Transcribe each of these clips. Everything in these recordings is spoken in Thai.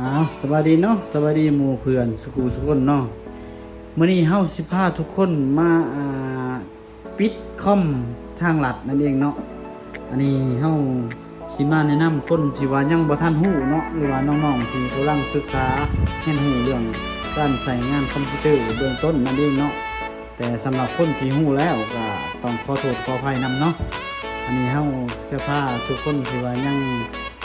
อ้าวสวัสดีเนาะสวัสดีหมู่เพื่อนสกูสุกคนเนาะมื้อนี้เฮาสิพาทุกคนมาอ่าปิดคอมทางหลัดนั่นเองเนาะอันนี้เฮาสิมาแนะนำคนที่ว่ายังบ่ทันฮู้เนาะหรือว่าน้องๆที่กำลังศึกษาเรียนรู้เรื่องการใช้งานคอมพิวเตอร์เบื้องต้นนั่นเองเนาะแต่สำหรับคนที่ฮู้แล้วก็ต้องขอโทษขออภัยนํเนาะอันนี้เฮาเสื้อผ้าทุกคนที่ว่ายัง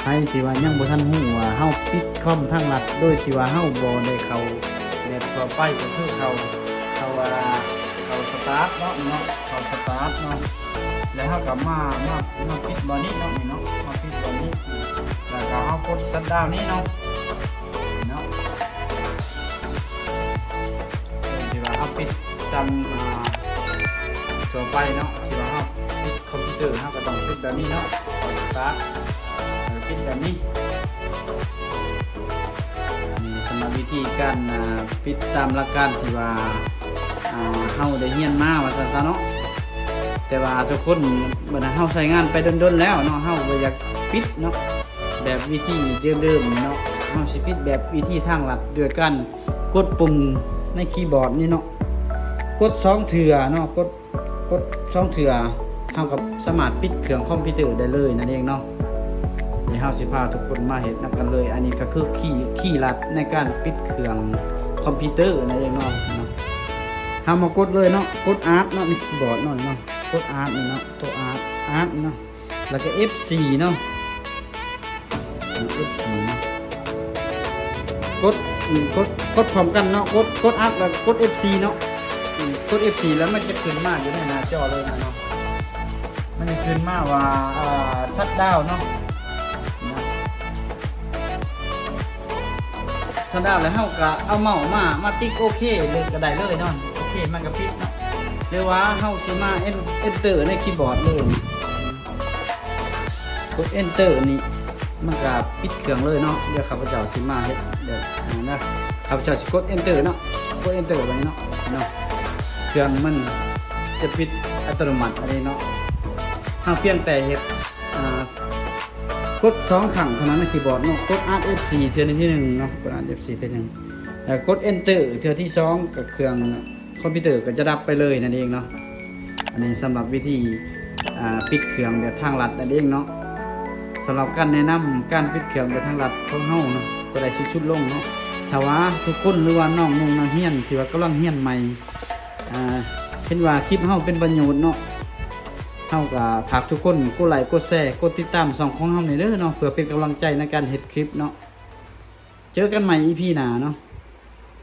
ใครที่ว่ายังบ่ทันฮู้ว่าเฮาปิดคอมทางลัดโดยที่ว่าเฮาบ่ได้เข้าแบบต่อไปก็คือเข้าเข้าว่าเข้าสตาร์ทเนาะเนาะเข้าสตาร์ทเนาะแล้วเฮาก็มามามาปิดบ่อนี้เนาะนี่เนาะมาปิดบ่อนี้แล้วก็เฮากดชัตดาวนี้เนาะเนาะที่ว่าเฮาปิดจำอ่าต่อไปเนาะที่ว่าเราปิดคอมพิวเตอร์เราก็ต้องปิดแบบนี้เนาะสตาร์ท แบบนี้นี่สำหรับวิธีการปิดตามหลักการที่ว่าเฮาได้เรียนมาว่าซั่นซะเนาะแต่ว่าทุกคนเมื่อเฮาใช้งานไปดนๆแล้วเนาะเฮาบ่อยากปิดเนาะแบบวิธีเดิมๆเนาะเฮาสิปิดแบบวิธีทางลัดด้วยการกดปุ่มในคีย์บอร์ดนี่เนาะกดสองเถื่อเนาะกดกดสองเถื่อเท่ากับสามารถปิดเครื่องคอมพิวเตอร์ได้เลยนั่นเองเนาะ เดี๋ยวเฮาสิพาทุกคนมาเห็นนำกันเลย อันนี้ก็คือขี้ขี้ลัดในการปิดเครื่องคอมพิวเตอร์นั่นเองเนาะเนาะเฮามากดเลยเนาะกดอาร์ตเนาะนี่คีย์บอร์ดเนาะเนาะกดอาร์ตนี่เนาะตัวอาร์ตอาร์ตเนาะแล้วก็ F4 เนาะ F4 เนาะกดอืมกดกดพร้อมกันเนาะกดกดอาร์ตแล้วกด F4 เนาะกด F4 แล้วมันจะขึ้นมาอยู่ในหน้าจอเลยนะเนาะมันจะขึ้นมาว่าอ่าชัดดาวเนาะ ชัดาวแล้วเฮาก็เอาเมาส์มา มาติ๊กโอเคเลยก็ได้เลยเนาะโอเคมันก็ปิดเนาะหรือว่าเฮาสิมาเอนเอนเตอร์ในคีย์บอร์ดเลยกด enter นี่มันก็ปิดเครื่องเลยเนาะเดี๋ยวข้าพเจ้าสิมาเฮ็ดเดี๋ยวนะข้าพเจ้าสิกด enter เนาะกด enter ไว้เนาะเนาะเครื่องมันจะปิดอัตโนมัติอะไรเนาะถ้าเพียงแต่เฮ็ดอ่า กดสองครั้งเท่านั้นในคีย์บอร์ดเนาะกด Alt F4 เทื่อที่หนึ่งเนาะกด Alt F4 เทื่อหนึ่งแล้วกด Enter เทื่อที่สองกับเครื่องคอมพิวเตอร์ก็จะดับไปเลยนั่นเองเนาะอันนี้สำหรับวิธีปิดเครื่องแบบทางลัดนั่นเองเนาะสำหรับการแนะนำการปิดเครื่องแบบทางลัดของเฮาเนาะก็ได้ชิดชุดลงเนาะถ้าว่าทุกคนหรือว่าน้องนุ่งนักเรียนที่ว่ากำลังเรียนใหม่อ่าเห็นว่าคลิปเฮาเป็นประโยชน์เนาะ เฮาก็ฝากทุกคนกดไลค์กดแชร์กดติดตามสองของเฮานี่เด้อเนาะเพื่อเป็นกำลังใจในการเฮ็ดคลิปเนาะเจอกันใหม่ EP หน้าเนาะ